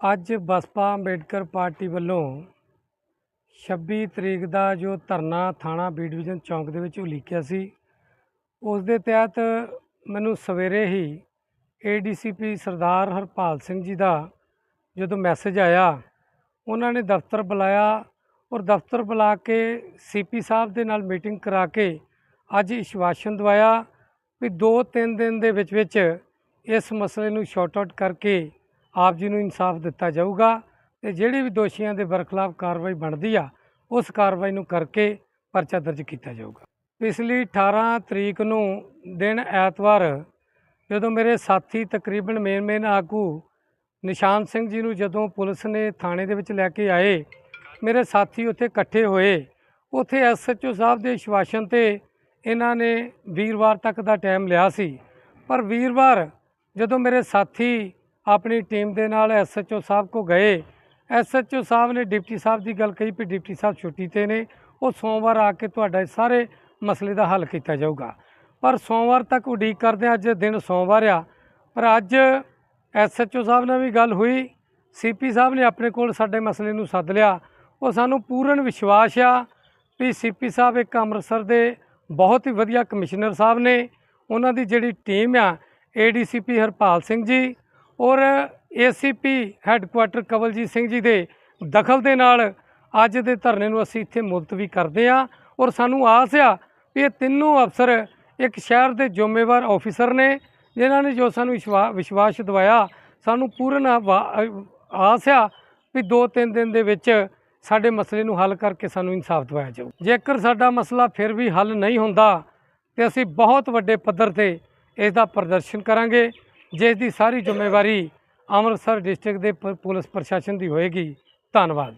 ਅੱਜ ਬਸਪਾ ਅੰਬੇਡਕਰ ਪਾਰਟੀ ਵੱਲੋਂ 26 ਤਰੀਕ ਦਾ ਜੋ ਧਰਨਾ ਥਾਣਾ ਬੀ ਡਿਵੀਜ਼ਨ ਚੌਂਕ ਦੇ ਵਿੱਚ ਉਲੀਕਿਆ ਸੀ, ਉਸ ਦੇ ਤਹਿਤ ਮੈਨੂੰ ਸਵੇਰੇ ਹੀ ਏਡੀਸੀਪੀ ਸਰਦਾਰ ਹਰਪਾਲ ਸਿੰਘ ਜੀ ਦਾ ਜਦੋਂ ਮੈਸੇਜ ਆਇਆ, ਉਹਨਾਂ ਨੇ ਦਫ਼ਤਰ ਬੁਲਾਇਆ ਔਰ ਦਫ਼ਤਰ ਬੁਲਾ ਕੇ ਸੀਪੀ ਸਾਹਿਬ ਦੇ ਨਾਲ ਮੀਟਿੰਗ ਕਰਾ ਕੇ ਅੱਜ ਇਸ਼ਵਾਸ਼ਨ ਦਵਾਇਆ ਵੀ 2-3 ਦਿਨ ਦੇ ਵਿੱਚ ਵਿੱਚ ਇਸ ਮਸਲੇ ਨੂੰ ਸ਼ਾਰਟ ਆਊਟ ਕਰਕੇ ਆਪ ਜੀ ਨੂੰ ਇਨਸਾਫ ਦਿੱਤਾ ਜਾਊਗਾ ਤੇ ਜਿਹੜੇ ਵੀ ਦੋਸ਼ੀਆਂ ਦੇ ਬਰਖਲਾਫ ਕਾਰਵਾਈ ਬਣਦੀ ਆ, ਉਸ ਕਾਰਵਾਈ ਨੂੰ ਕਰਕੇ ਪਰਚਾ ਦਰਜ ਕੀਤਾ ਜਾਊਗਾ। ਪਿਛਲੀ 18 ਤਰੀਕ ਨੂੰ ਦਿਨ ਐਤਵਾਰ, ਜਦੋਂ ਮੇਰੇ ਸਾਥੀ ਤਕਰੀਬਨ ਮੇਨ ਮੇਨ ਆਗੂ ਨਿਸ਼ਾਨ ਸਿੰਘ ਜੀ ਨੂੰ ਜਦੋਂ ਪੁਲਿਸ ਨੇ ਥਾਣੇ ਦੇ ਵਿੱਚ ਲੈ ਕੇ ਆਏ, ਮੇਰੇ ਸਾਥੀ ਉੱਥੇ ਇਕੱਠੇ ਹੋਏ। ਉੱਥੇ ਐਸਐਚਓ ਸਾਹਿਬ ਦੇ ਵਿਸ਼ਵਾਸਨ ਤੇ ਇਹਨਾਂ ਨੇ ਵੀਰਵਾਰ ਤੱਕ ਦਾ ਟਾਈਮ ਲਿਆ ਸੀ। ਪਰ ਵੀਰਵਾਰ, ਜਦੋਂ ਮੇਰੇ ਸਾਥੀ ਆਪਣੀ ਟੀਮ ਦੇ ਨਾਲ ਐਸਐਚਓ ਸਾਹਿਬ ਕੋ ਗਏ। ਐਸਐਚਓ ਸਾਹਿਬ ਨੇ ਡਿਪਟੀ ਸਾਹਿਬ ਦੀ ਗੱਲ ਕਹੀ ਵੀ ਡਿਪਟੀ ਸਾਹਿਬ ਛੁੱਟੀ ਤੇ ਨੇ। ਉਹ ਸੋਮਵਾਰ ਆ ਕੇ ਤੁਹਾਡਾ ਸਾਰੇ ਮਸਲੇ ਦਾ ਹੱਲ ਕੀਤਾ ਜਾਊਗਾ। ਪਰ ਸੋਮਵਾਰ ਤੱਕ ਉਡੀਕ ਕਰਦੇ ਹਾਂ, ਅੱਜ ਦਿਨ ਸੋਮਵਾਰ ਆ। ਪਰ ਅੱਜ ਐਸਐਚਓ ਸਾਹਿਬ ਨਾਲ ਵੀ ਗੱਲ ਹੋਈ। ਸੀਪੀ ਸਾਹਿਬ ਨੇ ਆਪਣੇ ਕੋਲ ਸਾਡੇ ਮਸਲੇ ਨੂੰ ਸੱਦ ਲਿਆ। ਉਹ ਸਾਨੂੰ ਪੂਰਨ ਵਿਸ਼ਵਾਸ ਆ ਵੀ ਸੀਪੀ ਸਾਹਿਬ ਇੱਕ ਅੰਮ੍ਰਿਤਸਰ ਦੇ ਬਹੁਤ ਹੀ ਵਧੀਆ ਕਮਿਸ਼ਨਰ ਸਾਹਿਬ ਨੇ। ਉਹਨਾਂ ਦੀ ਜਿਹੜੀ ਟੀਮ ਆ ਏਡੀਸੀਪੀ ਹਰਪਾਲ ਸਿੰਘ ਜੀ ਔਰ ਏਸੀਪੀ ਹੈੱਡਕੁਆਟਰ ਕਵਲਜੀਤ ਸਿੰਘ ਜੀ ਦੇ ਦਖਲ ਦੇ ਨਾਲ ਅੱਜ ਦੇ ਧਰਨੇ ਨੂੰ ਅਸੀਂ ਇੱਥੇ ਮੁਲਤਵੀ ਕਰਦੇ ਆ ਔਰ ਸਾਨੂੰ ਆਸ ਆ ਵੀ ਇਹ ਤਿੰਨੋਂ ਅਫਸਰ ਇੱਕ ਸ਼ਹਿਰ ਦੇ ਜ਼ਿੰਮੇਵਾਰ ਆਫੀਸਰ ਨੇ, ਜਿਨ੍ਹਾਂ ਨੇ ਜੋ ਸਾਨੂੰ ਵਿਸ਼ਵਾ- ਵਿਸ਼ਵਾਸ ਦਿਵਾਇਆ, ਸਾਨੂੰ ਪੂਰਨ ਵਾ- ਆਸ ਆ ਵੀ 2-3 ਦਿਨ ਦੇ ਵਿੱਚ ਸਾਡੇ ਮਸਲੇ ਨੂੰ ਹੱਲ ਕਰਕੇ ਸਾਨੂੰ ਇਨਸਾਫ ਦਿਵਾਇਆ ਜਾਊ। ਜੇਕਰ ਸਾਡਾ ਮਸਲਾ ਫਿਰ ਵੀ ਹੱਲ ਨਹੀਂ ਹੁੰਦਾ, ਤੇ ਅਸੀਂ ਬਹੁਤ ਵੱਡੇ ਪੱਧਰ ਤੇ ਇਸ ਦਾ ਪ੍ਰਦਰਸ਼ਨ ਕਰਾਂਗੇ। ਜਿਸ ਦੀ ਸਾਰੀ ਜ਼ਿੰਮੇਵਾਰੀ ਅੰਮ੍ਰਿਤਸਰ ਡਿਸਟ੍ਰਿਕਟ ਦੇ ਪ- ਪੁਲਿਸ ਪ੍ਰਸ਼ਾਸਨ ਦੀ ਹੋਏਗੀ। ਧੰਨਵਾਦ।